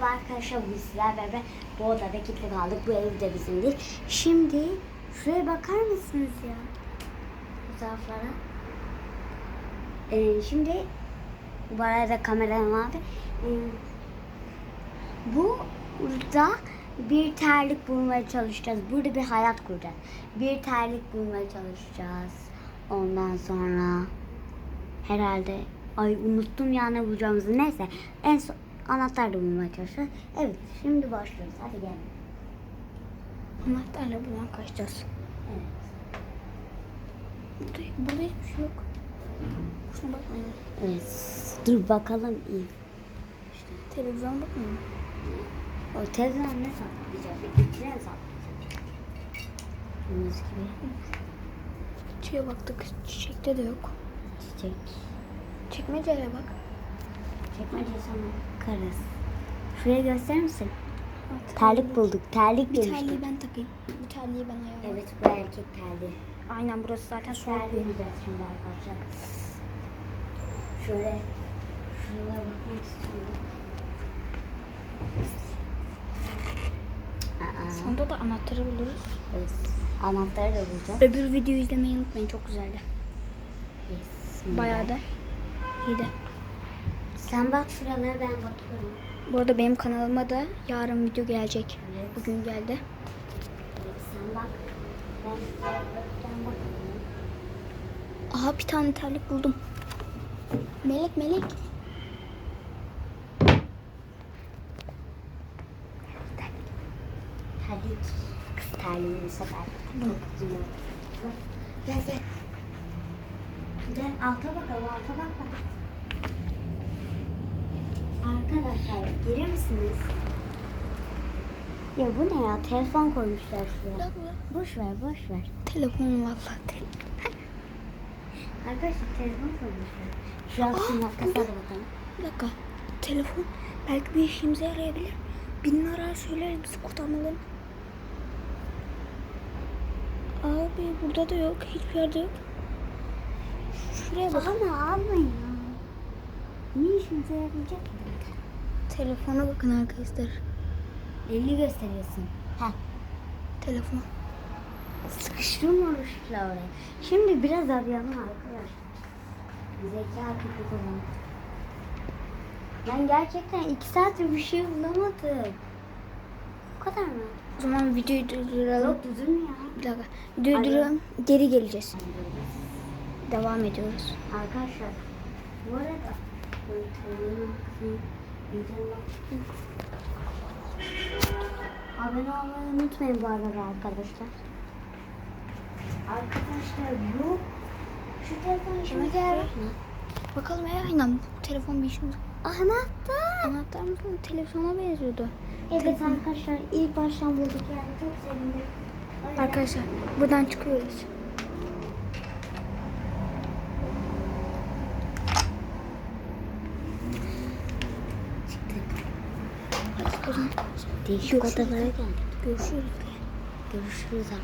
Merhaba arkadaşlar bu sizler ve bu odada kilitli kaldık. Bu ev de bizimdir. Şimdi şuraya bakar mısınız ya? Fotoğraflara. Ee, şimdi bu arada kameram abi. Ee, burada bir terlik bulmaya çalışacağız. Burada bir hayat kuracağız. Bir terlik bulmaya çalışacağız. Ondan sonra herhalde ay unuttum ya ne bulacağımızı. Neyse en son anahtar da bulmaya çalışacağız. Evet şimdi başlıyoruz. Hadi gelin. Anahtarla buradan kaçacağız. Evet. Burada, burada hiçbir şey yok. Şuna bakmayın. Evet. Dur bakalım iyi. Televizyon bakmayın. O televizyon ne saklayacak? İçine saklayacak. Gördüğünüz gibi Şeye baktık. Çiçekte de yok. çiçek. Çekmecelere bak. Sana bakarız. Şuraya gösterir misin? Terlik bulduk. Terlik Bir demiştik. terliği ben takayım. Bir terliği ben ayarlayayım. Evet bu erkek terliği. Aynen burası zaten soğuk Terliği bulacağız şimdi arkadaşlar. Şöyle şuralara bakmak istiyorum. Aa, Sonunda da anahtarı buluruz. evet. Anahtarı da bulacağız. Öbür videoyu izlemeyi unutmayın. Çok güzeldi. Bayağı da iyiydi. Sen bak şuralara ben bakıyorum. Bu arada benim kanalıma da yarın video gelecek. Evet. Bugün geldi. Evet, sen bak. Ben şuralara bakıyorum. Aha bir tane terlik buldum. Melek melek. Terlik. Kız terliğini bu sefer. Gel gel. Gel alta bakalım alta bak bak. Arkadaşlar gelir misiniz? Ya bu ne ya? Telefon koymuşlar şuraya. Boş ver boş ver. Telefonum valla. Te Arkadaşlar telefon koymuşlar. Şurasının arkasına da bakalım. bir dakika. Telefon belki bir işimize yarayabilir. Birini arar söyleriz bizi kurtarmalarını. Abi burada da yok. Hiçbir yerde yok. Şuraya bak. Ama almayın ya. Ne işimize yarayacak ki? Telefona bakın arkadaşlar. Elini gösteriyorsun. Ha. Telefon. Sıkıştırmamışlar oraya. Şimdi biraz arayalım arkadaşlar. Zeka köpek olan. Ben gerçekten iki saattir bir şey bulamadım. Bu kadar mı? O zaman videoyu durduralım. Yok düzün ya. Bir dakika. Videoyu durduralım. Geri geleceğiz. Devam ediyoruz. Arkadaşlar bu arada Abone olmayı unutmayın bu arada arkadaşlar. Arkadaşlar bu şu telefon işime mı? Bakalım ya aynen bu telefon bir işimiz. Anahtar. Anahtar mı? Telefonuna benziyordu. Evet arkadaşlar ilk baştan bulduk yani çok sevindim. Öyle. Arkadaşlar buradan çıkıyoruz. 不是你不是不是咱